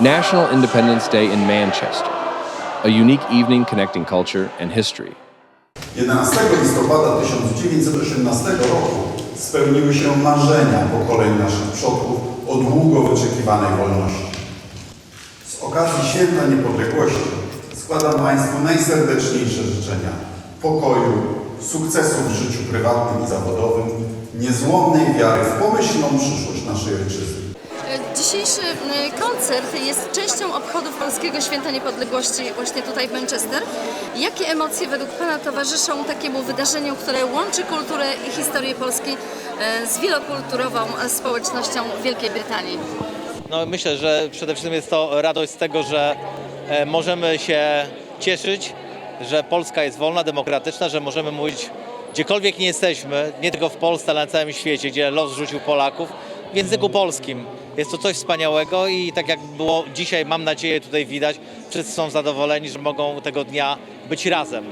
National Independence Day in Manchester, a unique evening connecting culture and history. 11 listopada 1918 roku spełniły się marzenia pokoleń naszych przodków o długo wyczekiwanej wolności. Z okazji Święta Niepodległości składam Państwu najserdeczniejsze życzenia pokoju, sukcesów w życiu prywatnym i zawodowym, niezłomnej wiary w pomyślną przyszłość naszej ojczyzny. Dzisiejszy y, koncert jest częścią obchodów Polskiego Święta Niepodległości właśnie tutaj w Manchester. Jakie emocje według Pana towarzyszą takiemu wydarzeniu, które łączy kulturę i historię Polski y, z wielokulturową społecznością Wielkiej Brytanii? No, myślę, że przede wszystkim jest to radość z tego, że e, możemy się cieszyć, że Polska jest wolna, demokratyczna, że możemy mówić gdziekolwiek nie jesteśmy, nie tylko w Polsce, ale na całym świecie, gdzie los rzucił Polaków, w języku polskim. Jest to coś wspaniałego i tak jak było dzisiaj, mam nadzieję, tutaj widać, wszyscy są zadowoleni, że mogą tego dnia być razem.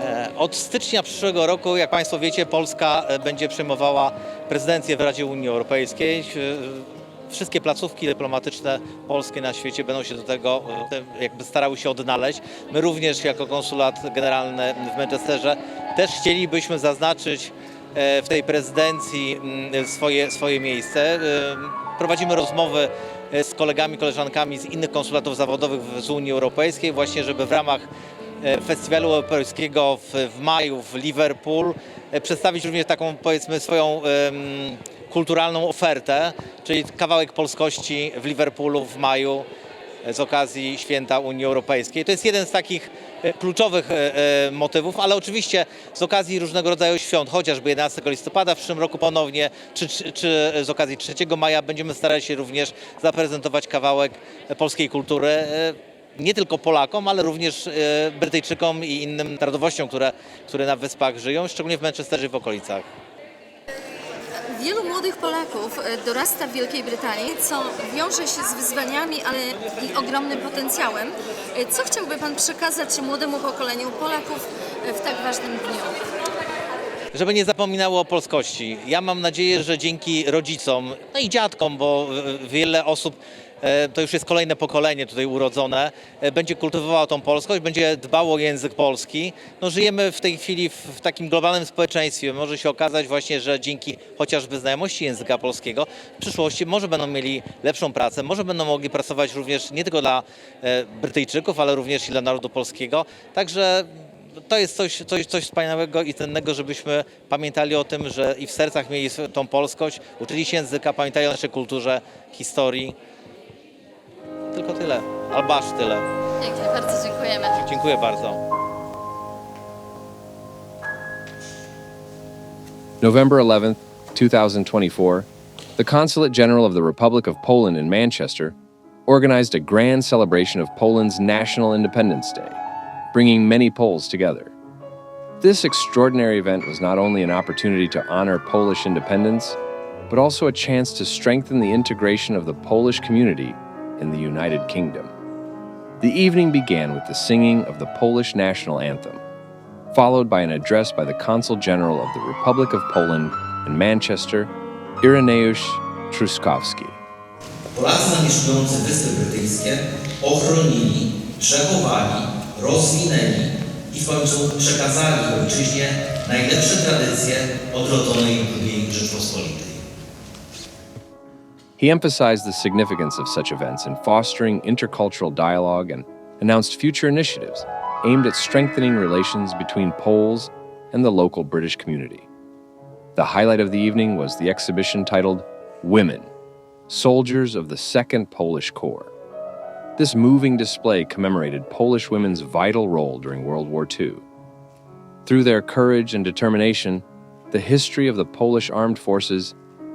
E, Od stycznia przyszłego roku, jak Państwo wiecie, Polska e, będzie przejmowała prezydencję w Radzie Unii Europejskiej. E, Wszystkie placówki dyplomatyczne polskie na świecie będą się do tego jakby starały się odnaleźć. My również jako konsulat generalny w Manchesterze też chcielibyśmy zaznaczyć w tej prezydencji mm, swoje, swoje miejsce. E, Prowadzimy rozmowy e, z kolegami, koleżankami z innych konsulatów zawodowych z Unii Europejskiej właśnie, żeby w ramach e, Festiwalu Europejskiego w, maju w Liverpool e, przedstawić również taką powiedzmy swoją kulturalną ofertę, czyli kawałek polskości w Liverpoolu w maju e, z okazji święta Unii Europejskiej. To jest jeden z takich e, kluczowych e, e, motywów, ale oczywiście z okazji różnego rodzaju świąt, chociażby 11 listopada w przyszłym roku ponownie, czy, czy, czy z okazji 3 maja będziemy starali się również zaprezentować kawałek polskiej kultury. Nie tylko Polakom, ale również Brytyjczykom i innym narodowościom, które, które na wyspach żyją, szczególnie w Manchesterze i w okolicach. Wielu młodych Polaków e, dorasta w Wielkiej Brytanii, co wiąże się z wyzwaniami, ale i ogromnym potencjałem. E, Co chciałby Pan przekazać młodemu pokoleniu Polaków e, w tak ważnym dniu? żeby nie zapominało o polskości. Ja mam nadzieję, że dzięki rodzicom, no i dziadkom, bo wiele osób, to już jest kolejne pokolenie tutaj urodzone, e, będzie kultywowało tą polskość, będzie dbało o język polski. No, żyjemy w tej chwili w, takim globalnym społeczeństwie. Może się okazać właśnie, że dzięki chociażby znajomości języka polskiego w przyszłości może będą mieli lepszą pracę, może będą mogli pracować również nie tylko dla e, Brytyjczyków, ale również i dla narodu polskiego. Także to jest coś, coś, coś wspaniałego i cennego, żebyśmy pamiętali o tym, że i w sercach mieli tą polskość, uczyli się języka, pamiętali o naszej kulturze, historii. Tylko tyle, albo aż tyle. Pięknie, bardzo dziękujemy. Dziękuję bardzo. November 11th, 2024, the Consulate General of the Republic of Poland in Manchester organized a grand celebration of Poland's National Independence Day, bringing many Poles together. This extraordinary event was not only an opportunity to honor Polish independence, but also a chance to strengthen the integration of the Polish community in the United Kingdom. The evening began with the singing of the Polish national anthem followed by an address by the Consul General of the Republic of Poland in Manchester, Ireneusz Truskowski. Rozwinęli i w końcu przekazali ojczyźnie najlepsze tradycje odrodzonej II Rzeczpospolitej. He emphasized the significance of such events in fostering intercultural dialogue and announced future initiatives aimed at strengthening relations between Poles and the local British community. The highlight of the evening was the exhibition titled Women, Soldiers of the Second Polish Corps. This moving display commemorated Polish women's vital role during World War II. Through their courage and determination, the history of the Polish armed forces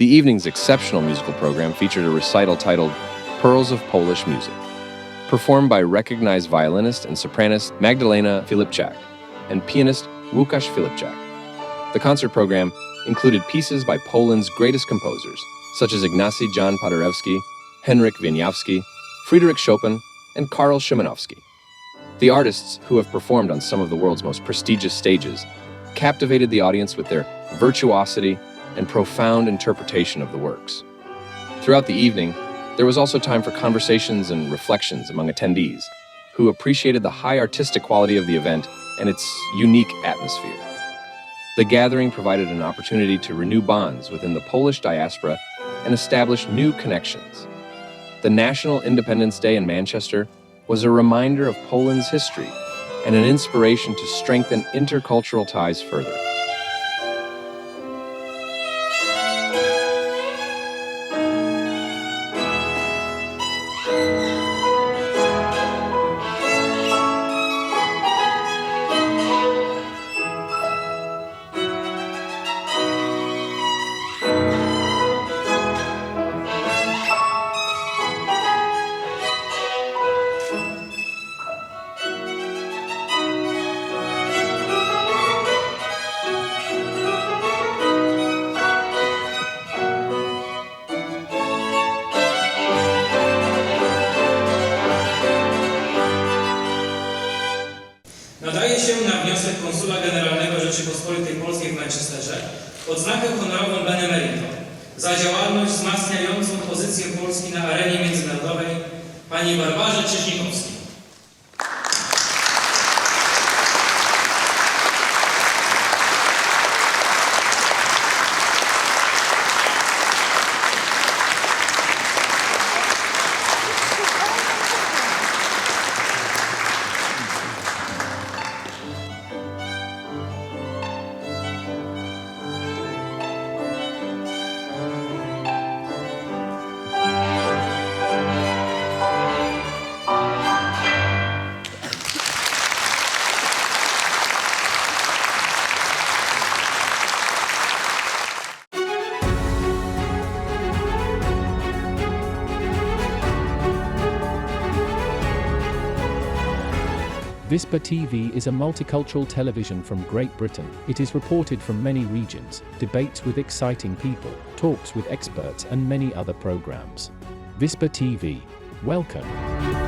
The evening's exceptional musical program featured a recital titled Pearls of Polish Music, performed by recognized violinist and sopranist Magdalena Filipczak and pianist Łukasz Filipczak. The concert program included pieces by Poland's greatest composers, such as Ignacy Jan Paderewski, Henryk Wieniawski, Friedrich Chopin, and Karl Szymanowski. The artists, who have performed on some of the world's most prestigious stages, captivated the audience with their virtuosity and profound interpretation of the works. Throughout the evening, there was also time for conversations and reflections among attendees, who appreciated the high artistic quality of the event and its unique atmosphere. The gathering provided an opportunity to renew bonds within the Polish diaspora and establish new connections. The National Independence Day in Manchester was a reminder of Poland's history and an inspiration to strengthen intercultural ties further. Się na wniosek konsula generalnego Rzeczypospolitej Polskiej w Manchesterze odznakę honorową Benemerito za działalność wzmacniającą pozycję Polski na arenie międzynarodowej pani Barbarze Czeźnikowskiej. Vispa TV is a multicultural television from Great Britain. It is reported from many regions, debates with exciting people, talks with experts, and many other programs. Vispa TV. Welcome.